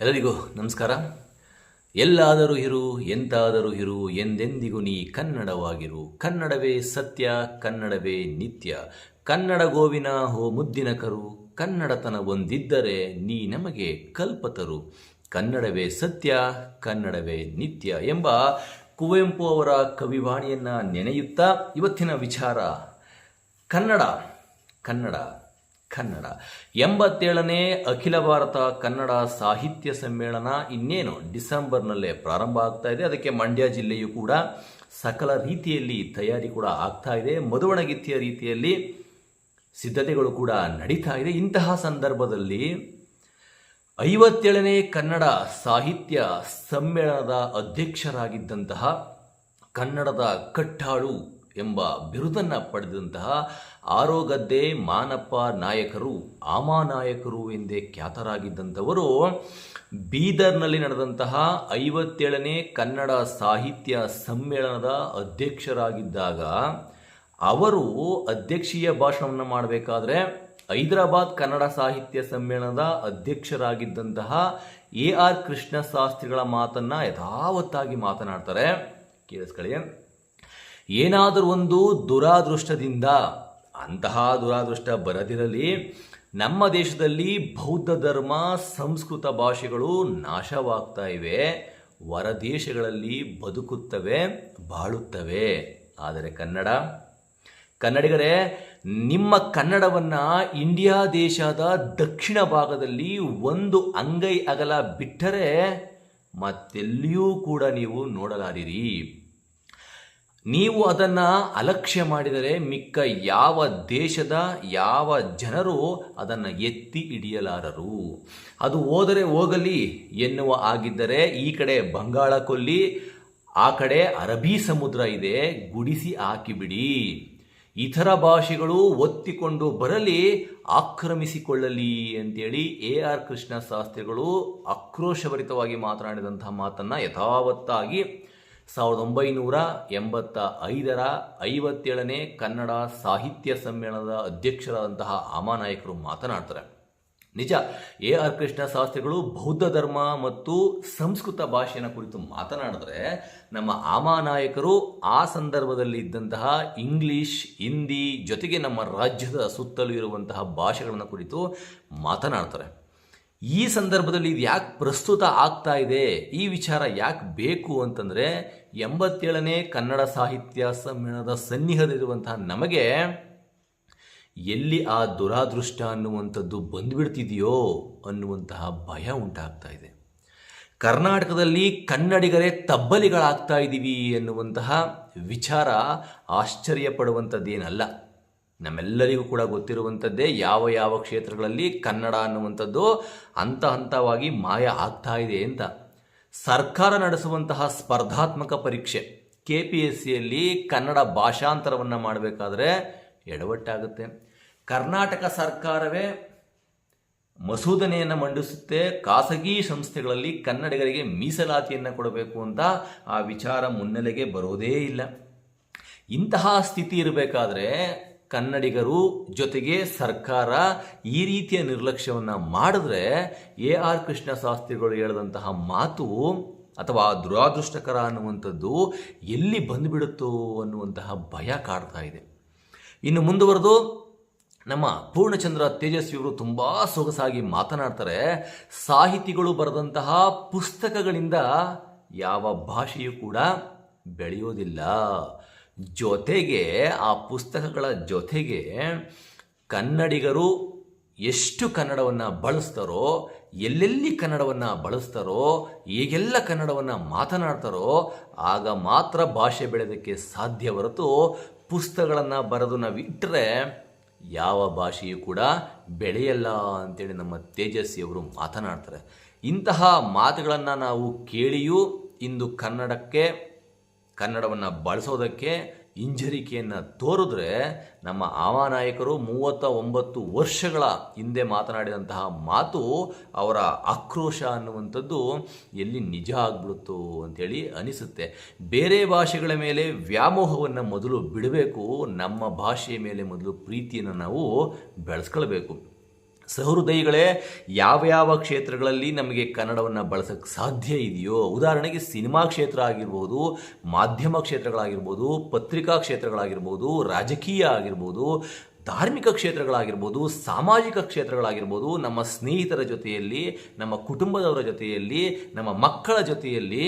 ಎಲ್ಲರಿಗೂ ನಮಸ್ಕಾರ. ಎಲ್ಲಾದರೂ ಇರು, ಎಂತಾದರೂ ಇರು, ಎಂದೆಂದಿಗೂ ನೀ ಕನ್ನಡವಾಗಿರು. ಕನ್ನಡವೇ ಸತ್ಯ, ಕನ್ನಡವೇ ನಿತ್ಯ. ಕನ್ನಡ ಗೋವಿನ ಹೋ ಮುದ್ದಿನ ಕರು ಕನ್ನಡತನ ಒಂದಿದ್ದರೆ ನೀ ನಮಗೆ ಕಲ್ಪತರು. ಕನ್ನಡವೇ ಸತ್ಯ, ಕನ್ನಡವೇ ನಿತ್ಯ ಎಂಬ ಕುವೆಂಪು ಅವರ ಕವಿವಾಣಿಯನ್ನು ನೆನೆಯುತ್ತಾ ಇವತ್ತಿನ ವಿಚಾರ ಕನ್ನಡ ಕನ್ನಡ. ಕನ್ನಡ. ಎಂಬತ್ತೇಳನೇ ಅಖಿಲ ಭಾರತ ಕನ್ನಡ ಸಾಹಿತ್ಯ ಸಮ್ಮೇಳನ ಇನ್ನೇನು ಡಿಸೆಂಬರ್ನಲ್ಲೇ ಪ್ರಾರಂಭ ಆಗ್ತಾ ಇದೆ. ಅದಕ್ಕೆ ಮಂಡ್ಯ ಜಿಲ್ಲೆಯು ಕೂಡ ಸಕಲ ರೀತಿಯಲ್ಲಿ ತಯಾರಿ ಕೂಡ ಆಗ್ತಾ ಇದೆ. ಮದುವಣಗಿತ್ತಿಯ ರೀತಿಯಲ್ಲಿ ಸಿದ್ಧತೆಗಳು ಕೂಡ ನಡೀತಾ ಇದೆ. ಇಂತಹ ಸಂದರ್ಭದಲ್ಲಿ ಐವತ್ತೇಳನೇ ಕನ್ನಡ ಸಾಹಿತ್ಯ ಸಮ್ಮೇಳನದ ಅಧ್ಯಕ್ಷರಾಗಿದ್ದಂತಹ ಕನ್ನಡದ ಕಟ್ಟಾಳು ಎಂಬ ಬಿರುದನ್ನು ಪಡೆದಂತಹ ಆರೋಗದ್ದೆ ಮಾನಪ್ಪ ನಾಯಕರು ಆಮಾನಾಯಕರು ಎಂದೇ ಖ್ಯಾತರಾಗಿದ್ದಂಥವರು, ಬೀದರ್ನಲ್ಲಿ ನಡೆದಂತಹ ಐವತ್ತೇಳನೇ ಕನ್ನಡ ಸಾಹಿತ್ಯ ಸಮ್ಮೇಳನದ ಅಧ್ಯಕ್ಷರಾಗಿದ್ದಾಗ, ಅವರು ಅಧ್ಯಕ್ಷೀಯ ಭಾಷಣವನ್ನು ಮಾಡಬೇಕಾದ್ರೆ ಹೈದರಾಬಾದ್ ಕನ್ನಡ ಸಾಹಿತ್ಯ ಸಮ್ಮೇಳನದ ಅಧ್ಯಕ್ಷರಾಗಿದ್ದಂತಹ ಎ ಆರ್ ಕೃಷ್ಣ ಶಾಸ್ತ್ರಿಗಳ ಮಾತನ್ನ ಯಥಾವತ್ತಾಗಿ ಮಾತನಾಡ್ತಾರೆ. ಕೇಳಿಸ್ಕೊಳ್ಳಿ ಏನಾದರೂ ಒಂದು ದುರಾದೃಷ್ಟದಿಂದ, ಅಂತಹ ದುರಾದೃಷ್ಟ ಬರದಿರಲಿ. ನಮ್ಮ ದೇಶದಲ್ಲಿ ಬೌದ್ಧ ಧರ್ಮ, ಸಂಸ್ಕೃತ ಭಾಷೆಗಳು ನಾಶವಾಗ್ತಾ ಇವೆ. ಹೊರ ದೇಶಗಳಲ್ಲಿ ಬದುಕುತ್ತವೆ, ಬಾಳುತ್ತವೆ. ಆದರೆ ಕನ್ನಡ, ಕನ್ನಡಿಗರೇ, ನಿಮ್ಮ ಕನ್ನಡವನ್ನು ಇಂಡಿಯಾ ದೇಶದ ದಕ್ಷಿಣ ಭಾಗದಲ್ಲಿ ಒಂದು ಅಂಗೈ ಅಗಲ ಬಿಟ್ಟರೆ ಮತ್ತೆಲ್ಲಿಯೂ ಕೂಡ ನೀವು ನೋಡಲಾರಿರಿ. ನೀವು ಅದನ್ನು ಅಲಕ್ಷ್ಯ ಮಾಡಿದರೆ ಮಿಕ್ಕ ಯಾವ ದೇಶದ ಯಾವ ಜನರು ಅದನ್ನು ಎತ್ತಿ ಹಿಡಿಯಲಾರರು? ಅದು ಹೋದರೆ ಹೋಗಲಿ, ಎನ್ನುವ ಆಗಿದ್ದರೆ ಈ ಕಡೆ ಬಂಗಾಳ ಕೊಲ್ಲಿ, ಆ ಕಡೆ ಅರಬಿ ಸಮುದ್ರ ಇದೆ, ಗುಡಿಸಿ ಹಾಕಿಬಿಡಿ. ಇತರ ಭಾಷೆಗಳು ಒತ್ತಿಕೊಂಡು ಬರಲಿ, ಆಕ್ರಮಿಸಿಕೊಳ್ಳಲಿ ಅಂತೇಳಿ ಎ ಆರ್ ಕೃಷ್ಣ ಶಾಸ್ತ್ರಿಗಳು ಆಕ್ರೋಶಭರಿತವಾಗಿ ಮಾತನಾಡಿದಂತಹ ಮಾತನ್ನು ಯಥಾವತ್ತಾಗಿ ಸಾವಿರದ ಒಂಬೈನೂರ ಎಂಬತ್ತ ಐದರ ಐವತ್ತೇಳನೇ ಕನ್ನಡ ಸಾಹಿತ್ಯ ಸಮ್ಮೇಳನದ ಅಧ್ಯಕ್ಷರಾದಂತಹ ಆಮಾನಾಯಕರು ಮಾತನಾಡ್ತಾರೆ. ನಿಜ, ಎ ಆರ್ ಕೃಷ್ಣ ಶಾಸ್ತ್ರಿಗಳು ಬೌದ್ಧ ಧರ್ಮ ಮತ್ತು ಸಂಸ್ಕೃತ ಭಾಷೆಯ ಕುರಿತು ಮಾತನಾಡಿದ್ರೆ ನಮ್ಮ ಆಮಾನಾಯಕರು ಆ ಸಂದರ್ಭದಲ್ಲಿ ಇದ್ದಂತಹ ಇಂಗ್ಲಿಷ್, ಹಿಂದಿ ಜೊತೆಗೆ ನಮ್ಮ ರಾಜ್ಯದ ಸುತ್ತಲೂ ಇರುವಂತಹ ಭಾಷೆಗಳನ್ನು ಕುರಿತು ಮಾತನಾಡ್ತಾರೆ. ಈ ಸಂದರ್ಭದಲ್ಲಿ ಇದು ಯಾಕೆ ಪ್ರಸ್ತುತ ಆಗ್ತಾ ಇದೆ? ಈ ವಿಚಾರ ಯಾಕೆ ಬೇಕು ಅಂತಂದರೆ ಎಂಬತ್ತೇಳನೇ ಕನ್ನಡ ಸಾಹಿತ್ಯ ಸಮ್ಮೇಳನದ ಸನ್ನಿಹದಲ್ಲಿರುವಂತಹ ನಮಗೆ ಎಲ್ಲಿ ಆ ದುರಾದೃಷ್ಟ ಅನ್ನುವಂಥದ್ದು ಬಂದ್ಬಿಡ್ತಿದೆಯೋ ಅನ್ನುವಂತಹ ಭಯ ಉಂಟಾಗ್ತಾ ಇದೆ. ಕರ್ನಾಟಕದಲ್ಲಿ ಕನ್ನಡಿಗರೇ ತಬ್ಬಲಿಗಳಾಗ್ತಾ ಇದ್ದೀವಿ ಎನ್ನುವಂತಹ ವಿಚಾರ ಆಶ್ಚರ್ಯ ಪಡುವಂಥದ್ದೇನಲ್ಲ. ನಮ್ಮೆಲ್ಲರಿಗೂ ಕೂಡ ಗೊತ್ತಿರುವಂಥದ್ದೇ ಯಾವ ಯಾವ ಕ್ಷೇತ್ರಗಳಲ್ಲಿ ಕನ್ನಡ ಅನ್ನುವಂಥದ್ದು ಹಂತ ಹಂತವಾಗಿ ಮಾಯ ಆಗ್ತಾ ಇದೆ ಅಂತ. ಸರ್ಕಾರ ನಡೆಸುವಂತಹ ಸ್ಪರ್ಧಾತ್ಮಕ ಪರೀಕ್ಷೆ ಕೆ ಪಿ ಎಸ್ ಸಿಯಲ್ಲಿ ಕನ್ನಡ ಭಾಷಾಂತರವನ್ನು ಮಾಡಬೇಕಾದ್ರೆ ಎಡವಟ್ಟಾಗುತ್ತೆ. ಕರ್ನಾಟಕ ಸರ್ಕಾರವೇ ಮಸೂದನೆಯನ್ನು ಮಂಡಿಸುತ್ತೆ, ಖಾಸಗಿ ಸಂಸ್ಥೆಗಳಲ್ಲಿ ಕನ್ನಡಿಗರಿಗೆ ಮೀಸಲಾತಿಯನ್ನು ಕೊಡಬೇಕು ಅಂತ ಆ ವಿಚಾರ ಮುನ್ನೆಲೆಗೆ ಬರೋದೇ ಇಲ್ಲ. ಇಂತಹ ಸ್ಥಿತಿ ಇರಬೇಕಾದ್ರೆ ಕನ್ನಡಿಗರು ಜೊತೆಗೆ ಸರ್ಕಾರ ಈ ರೀತಿಯ ನಿರ್ಲಕ್ಷ್ಯವನ್ನು ಮಾಡಿದ್ರೆ ಎ ಆರ್ ಕೃಷ್ಣ ಶಾಸ್ತ್ರಿಗಳು ಹೇಳಿದಂತಹ ಮಾತು ಅಥವಾ ದುರಾದೃಷ್ಟಕರ ಅನ್ನುವಂಥದ್ದು ಎಲ್ಲಿ ಬಂದುಬಿಡುತ್ತೋ ಅನ್ನುವಂತಹ ಭಯ ಕಾಡ್ತಾ ಇದೆ. ಇನ್ನು ಮುಂದುವರೆದು ನಮ್ಮ ಪೂರ್ಣಚಂದ್ರ ತೇಜಸ್ವಿಯವರು ತುಂಬ ಸೊಗಸಾಗಿ ಮಾತನಾಡ್ತಾರೆ, ಸಾಹಿತಿಗಳು ಬರೆದಂತಹ ಪುಸ್ತಕಗಳಿಂದ ಯಾವ ಭಾಷೆಯೂ ಕೂಡ ಬೆಳೆಯೋದಿಲ್ಲ. ಜೊತೆಗೆ, ಆ ಪುಸ್ತಕಗಳ ಜೊತೆಗೆ ಕನ್ನಡಿಗರು ಎಷ್ಟು ಕನ್ನಡವನ್ನು ಬಳಸ್ತಾರೋ, ಎಲ್ಲೆಲ್ಲಿ ಕನ್ನಡವನ್ನು ಬಳಸ್ತಾರೋ, ಹೇಗೆಲ್ಲ ಕನ್ನಡವನ್ನು ಮಾತನಾಡ್ತಾರೋ, ಆಗ ಮಾತ್ರ ಭಾಷೆ ಬೆಳೆಯೋದಕ್ಕೆ ಸಾಧ್ಯ ಹೊರತು ಪುಸ್ತಕಗಳನ್ನು ಬರೆದು ನಾವು ಇಟ್ಟರೆ ಯಾವ ಭಾಷೆಯೂ ಕೂಡ ಬೆಳೆಯಲ್ಲ ಅಂತೇಳಿ ನಮ್ಮ ತೇಜಸ್ವಿಯವರು ಮಾತನಾಡ್ತಾರೆ. ಇಂತಹ ಮಾತುಗಳನ್ನು ನಾವು ಕೇಳಿಯೂ ಇಂದು ಕನ್ನಡಕ್ಕೆ ಕನ್ನಡವನ್ನು ಬಳಸೋದಕ್ಕೆ ಹಿಂಜರಿಕೆಯನ್ನು ತೋರಿದ್ರೆ ನಮ್ಮ ಆವಾನಾಯಕರು ಮೂವತ್ತ ಒಂಬತ್ತು ವರ್ಷಗಳ ಹಿಂದೆ ಮಾತನಾಡಿದಂತಹ ಮಾತು ಅವರ ಆಕ್ರೋಶ ಅನ್ನುವಂಥದ್ದು ಎಲ್ಲಿ ನಿಜ ಆಗ್ಬಿಡುತ್ತೋ ಅಂಥೇಳಿ ಅನಿಸುತ್ತೆ. ಬೇರೆ ಭಾಷೆಗಳ ಮೇಲೆ ವ್ಯಾಮೋಹವನ್ನು ಮೊದಲು ಬಿಡಬೇಕು, ನಮ್ಮ ಭಾಷೆಯ ಮೇಲೆ ಮೊದಲು ಪ್ರೀತಿಯನ್ನು ನಾವು ಬೆಳೆಸ್ಕೊಳ್ಬೇಕು. ಸಹೃದಯಿಗಳೇ, ಯಾವ ಯಾವ ಕ್ಷೇತ್ರಗಳಲ್ಲಿ ನಮಗೆ ಕನ್ನಡವನ್ನು ಬಳಸೋಕ್ಕೆ ಸಾಧ್ಯ ಇದೆಯೋ, ಉದಾಹರಣೆಗೆ ಸಿನಿಮಾ ಕ್ಷೇತ್ರ ಆಗಿರ್ಬೋದು, ಮಾಧ್ಯಮ ಕ್ಷೇತ್ರಗಳಾಗಿರ್ಬೋದು, ಪತ್ರಿಕಾ ಕ್ಷೇತ್ರಗಳಾಗಿರ್ಬೋದು, ರಾಜಕೀಯ ಆಗಿರ್ಬೋದು, ಧಾರ್ಮಿಕ ಕ್ಷೇತ್ರಗಳಾಗಿರ್ಬೋದು, ಸಾಮಾಜಿಕ ಕ್ಷೇತ್ರಗಳಾಗಿರ್ಬೋದು, ನಮ್ಮ ಸ್ನೇಹಿತರ ಜೊತೆಯಲ್ಲಿ, ನಮ್ಮ ಕುಟುಂಬದವರ ಜೊತೆಯಲ್ಲಿ, ನಮ್ಮ ಮಕ್ಕಳ ಜೊತೆಯಲ್ಲಿ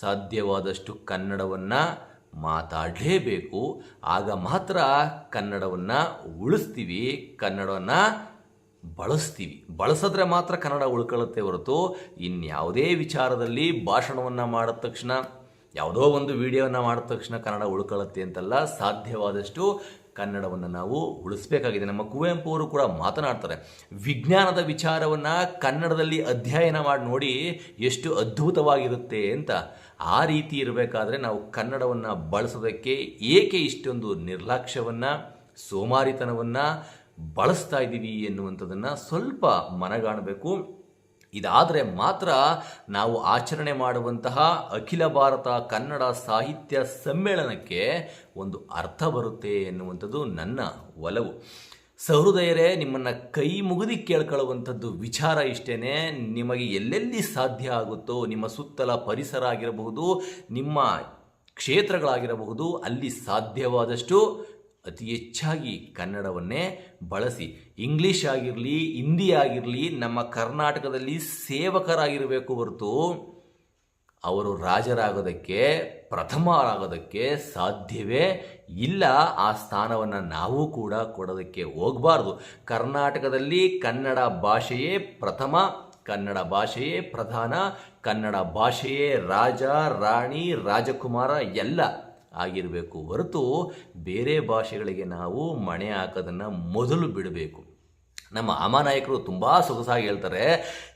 ಸಾಧ್ಯವಾದಷ್ಟು ಕನ್ನಡವನ್ನು ಮಾತಾಡಲೇಬೇಕು. ಆಗ ಮಾತ್ರ ಕನ್ನಡವನ್ನು ಉಳಿಸ್ತೀವಿ, ಕನ್ನಡವನ್ನು ಬಳಸ್ತೀವಿ. ಬಳಸಿದ್ರೆ ಮಾತ್ರ ಕನ್ನಡ ಉಳ್ಕೊಳ್ಳುತ್ತೆ ಹೊರತು ಇನ್ಯಾವುದೇ ವಿಚಾರದಲ್ಲಿ ಭಾಷಣವನ್ನು ಮಾಡಿದ ತಕ್ಷಣ, ಯಾವುದೋ ಒಂದು ವಿಡಿಯೋನ ಮಾಡಿದ ತಕ್ಷಣ ಕನ್ನಡ ಉಳ್ಕೊಳ್ಳುತ್ತೆ ಅಂತಲ್ಲ ಸಾಧ್ಯವಾದಷ್ಟು ಕನ್ನಡವನ್ನು ನಾವು ಉಳಿಸ್ಬೇಕಾಗಿದೆ. ನಮ್ಮ ಕುವೆಂಪು ಅವರು ಕೂಡ ಮಾತನಾಡ್ತಾರೆ, ವಿಜ್ಞಾನದ ವಿಚಾರವನ್ನು ಕನ್ನಡದಲ್ಲಿ ಅಧ್ಯಯನ ಮಾಡಿ ನೋಡಿ ಎಷ್ಟು ಅದ್ಭುತವಾಗಿರುತ್ತೆ ಅಂತ. ಆ ರೀತಿ ಇರಬೇಕಾದ್ರೆ ನಾವು ಕನ್ನಡವನ್ನು ಬಳಸೋದಕ್ಕೆ ಏಕೆ ಇಷ್ಟೊಂದು ನಿರ್ಲಕ್ಷ್ಯವನ್ನು, ಸೋಮಾರಿತನವನ್ನು ಬಳಸ್ತಾ ಇದ್ದೀವಿ ಎನ್ನುವಂಥದ್ದನ್ನು ಸ್ವಲ್ಪ ಮನಗಾಣಬೇಕು. ಇದಾದರೆ ಮಾತ್ರ ನಾವು ಆಚರಣೆ ಮಾಡುವಂತಹ ಅಖಿಲ ಭಾರತ ಕನ್ನಡ ಸಾಹಿತ್ಯ ಸಮ್ಮೇಳನಕ್ಕೆ ಒಂದು ಅರ್ಥ ಬರುತ್ತೆ ಎನ್ನುವಂಥದ್ದು ನನ್ನ ಒಲವು. ಸಹೃದಯರೇ, ನಿಮ್ಮನ್ನು ಕೈ ಮುಗಿದು ಕೇಳ್ಕೊಳ್ಳುವಂಥದ್ದು ವಿಚಾರ ಇಷ್ಟೇ ನಿಮಗೆ ಎಲ್ಲೆಲ್ಲಿ ಸಾಧ್ಯ ಆಗುತ್ತೋ, ನಿಮ್ಮ ಸುತ್ತಲ ಪರಿಸರ ಆಗಿರಬಹುದು, ನಿಮ್ಮ ಕ್ಷೇತ್ರಗಳಾಗಿರಬಹುದು, ಅಲ್ಲಿ ಸಾಧ್ಯವಾದಷ್ಟು ಅತಿ ಹೆಚ್ಚಾಗಿ ಕನ್ನಡವನ್ನೇ ಬಳಸಿ. ಇಂಗ್ಲೀಷ್ ಆಗಿರಲಿ, ಹಿಂದಿ ಆಗಿರಲಿ, ನಮ್ಮ ಕರ್ನಾಟಕದಲ್ಲಿ ಸೇವಕರಾಗಿರಬೇಕು ಹೊರತು ಅವರು ರಾಜರಾಗೋದಕ್ಕೆ, ಪ್ರಥಮರಾಗೋದಕ್ಕೆ ಸಾಧ್ಯವೇ ಇಲ್ಲ. ಆ ಸ್ಥಾನವನ್ನು ನಾವು ಕೂಡ ಕೊಡೋದಕ್ಕೆ ಹೋಗಬಾರ್ದು. ಕರ್ನಾಟಕದಲ್ಲಿ ಕನ್ನಡ ಭಾಷೆಯೇ ಪ್ರಥಮ, ಕನ್ನಡ ಭಾಷೆಯೇ ಪ್ರಧಾನ, ಕನ್ನಡ ಭಾಷೆಯೇ ರಾಜ, ರಾಣಿ, ರಾಜಕುಮಾರ ಎಲ್ಲ. ಆಗಿರಬೇಕು. ಹೊರತು ಬೇರೆ ಭಾಷೆಗಳಿಗೆ ನಾವು ಮಣೆ ಹಾಕೋದನ್ನು ಮೊದಲು ಬಿಡಬೇಕು. ನಮ್ಮ ಅಮಾನಾಯಕರು ತುಂಬ ಸೊಗಸಾಗಿ ಹೇಳ್ತಾರೆ,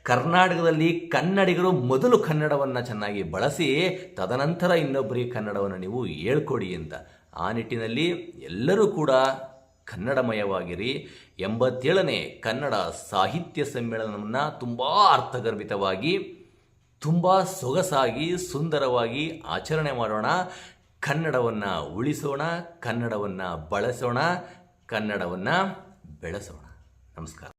ಕರ್ನಾಟಕದಲ್ಲಿ ಕನ್ನಡಿಗರು ಮೊದಲು ಕನ್ನಡವನ್ನು ಚೆನ್ನಾಗಿ ಬಳಸಿ, ತದನಂತರ ಇನ್ನೊಬ್ಬರಿಗೆ ಕನ್ನಡವನ್ನು ನೀವು ಹೇಳ್ಕೊಡಿ ಅಂತ. ಆ ನಿಟ್ಟಿನಲ್ಲಿ ಎಲ್ಲರೂ ಕೂಡ ಕನ್ನಡಮಯವಾಗಿರಿ. ಎಂಬತ್ತೇಳನೇ ಕನ್ನಡ ಸಾಹಿತ್ಯ ಸಮ್ಮೇಳನವನ್ನು ತುಂಬ ಅರ್ಥಗರ್ಭಿತವಾಗಿ, ತುಂಬ ಸೊಗಸಾಗಿ, ಸುಂದರವಾಗಿ ಆಚರಣೆ ಮಾಡೋಣ. ಕನ್ನಡವನ್ನು ಉಳಿಸೋಣ ಕನ್ನಡವನ್ನು ಬಳಸೋಣ ಕನ್ನಡವನ್ನು ಬೆಳೆಸೋಣ. ನಮಸ್ಕಾರ.